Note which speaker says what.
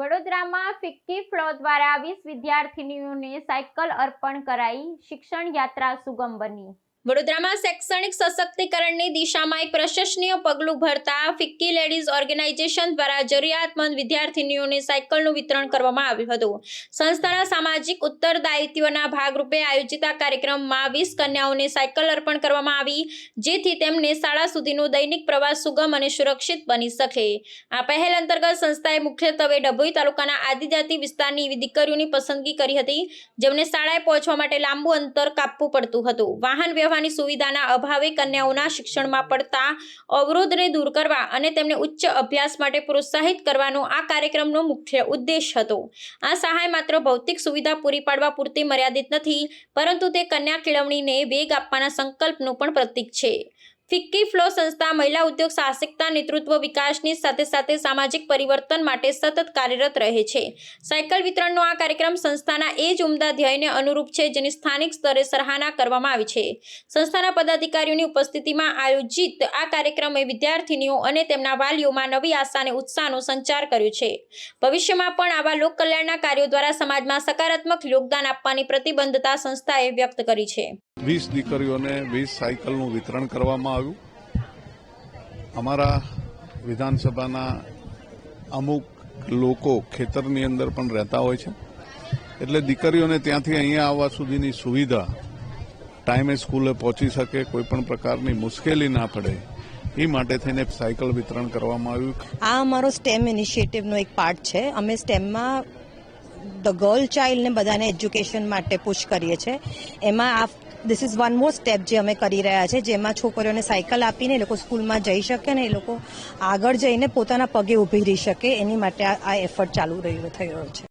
Speaker 1: વડોદરામાં FICCI flow દ્વારા વીસ વિદ્યાર્થીનીઓને સાયકલ અર્પણ કરાઈ શિક્ષણ યાત્રા સુગમ બની. વડોદરામાં શૈક્ષણિક સશક્તિકરણની દિશામાં એક પ્રશંસનીય પગલું ભરતા ફિક્કી લેડીઝ ઓર્ગેનાઇઝેશન દ્વારા જરૂરિયાતમંદ વિદ્યાર્થીનીઓને સાયકલનું વિતરણ કરવામાં આવ્યું હતું. સંસ્થાના સામાજિક ઉત્તરદાયિત્વના ભાગરૂપે આયોજિત આ કાર્યક્રમમાં વીસ કન્યાઓને સાયકલ અર્પણ કરવામાં આવી, જેથી તેમને શાળા સુધીનો દૈનિક પ્રવાસ સુગમ અને સુરક્ષિત બની શકે. આ પહેલ અંતર્ગત સંસ્થાએ મુખ્યત્વે ડભોઈ તાલુકાના આદિજાતિ વિસ્તારની એવી દીકરીઓની પસંદગી કરી હતી, જેમને શાળાએ પહોંચવા માટે લાંબુ અંતર કાપવું પડતું હતું. વાહન વ્યવહારની સુવિધાના અભાવે કન્યાઓના શિક્ષણમાં પડતા અવરોધને દૂર કરવા અને તેમને ઉચ્ચ અભ્યાસ માટે પ્રોત્સાહિત કરવાનો આ કાર્યક્રમનો મુખ્ય ઉદ્દેશ હતો. આ સહાય માત્ર ભૌતિક સુવિધા પૂરી પાડવા પૂરતી મર્યાદિત નથી, પરંતુ તે કન્યા કેળવણીને વેગ આપવાના સંકલ્પનું પણ પ્રતીક છે. ફિક્કી ફ્લો સંસ્થા મહિલા ઉદ્યોગ સાહસિકતા, નેતૃત્વ, વિકાસની સાથે સાથે સામાજિક પરિવર્તન માટે સતત કાર્યરત રહે છે. સાયકલ વિતરણનો આ કાર્યક્રમ સંસ્થાના એ જ ઉમદા ધ્યેયને અનુરૂપ છે જેની સ્થાનિક સ્તરે સરાહના કરવામાં આવી છે. સંસ્થાના પદાધિકારીઓની ઉપસ્થિતિમાં આયોજિત આ કાર્યક્રમે વિદ્યાર્થીનીઓ અને તેમના વાલીઓમાં નવી આશા અને ઉત્સાહનો સંચાર કર્યો છે. ભવિષ્યમાં પણ આવા લોકકલ્યાણના કાર્યો દ્વારા સમાજમાં સકારાત્મક યોગદાન આપવાની પ્રતિબદ્ધતા સંસ્થાએ વ્યક્ત કરી છે.
Speaker 2: વીસ દીકરીઓને વીસ સાયકલનું વિતરણ કરવામાં આવ્યું. અમારા વિધાનસભાના અમુક લોકો ખેતરની અંદર પણ રહેતા હોય છે. એટલે દીકરીઓને ત્યાંથી અહીંયા આવવા સુધીની સુવિધા ટાઈમે સ્કૂલે પહોંચી શકે, કોઈ પણ પ્રકારની મુશ્કેલી ના પડે, એ માટે થઈને સાયકલ વિતરણ કરવામાં આવ્યું.
Speaker 3: આ અમારો સ્ટેમ ઇનિશિયેટિવનો એક પાર્ટ છે. અમે સ્ટેમમાં ધ ગર્લ ચાઇલ્ડને બધાને એજ્યુકેશન માટે પુશ કરીએ છીએ. એમાં આ this is one more step જે અમે કરી રહ્યા છે, જેમાં છોકરીઓને સાયકલ આપીને એ લોકો સ્કૂલમાં જઈ શકે ને એ લોકો આગળ જઈને પોતાના પગે ઊભી રહી શકે. એની માટે આ એફર્ટ ચાલુ રહ્યો થઈ રહ્યો છે.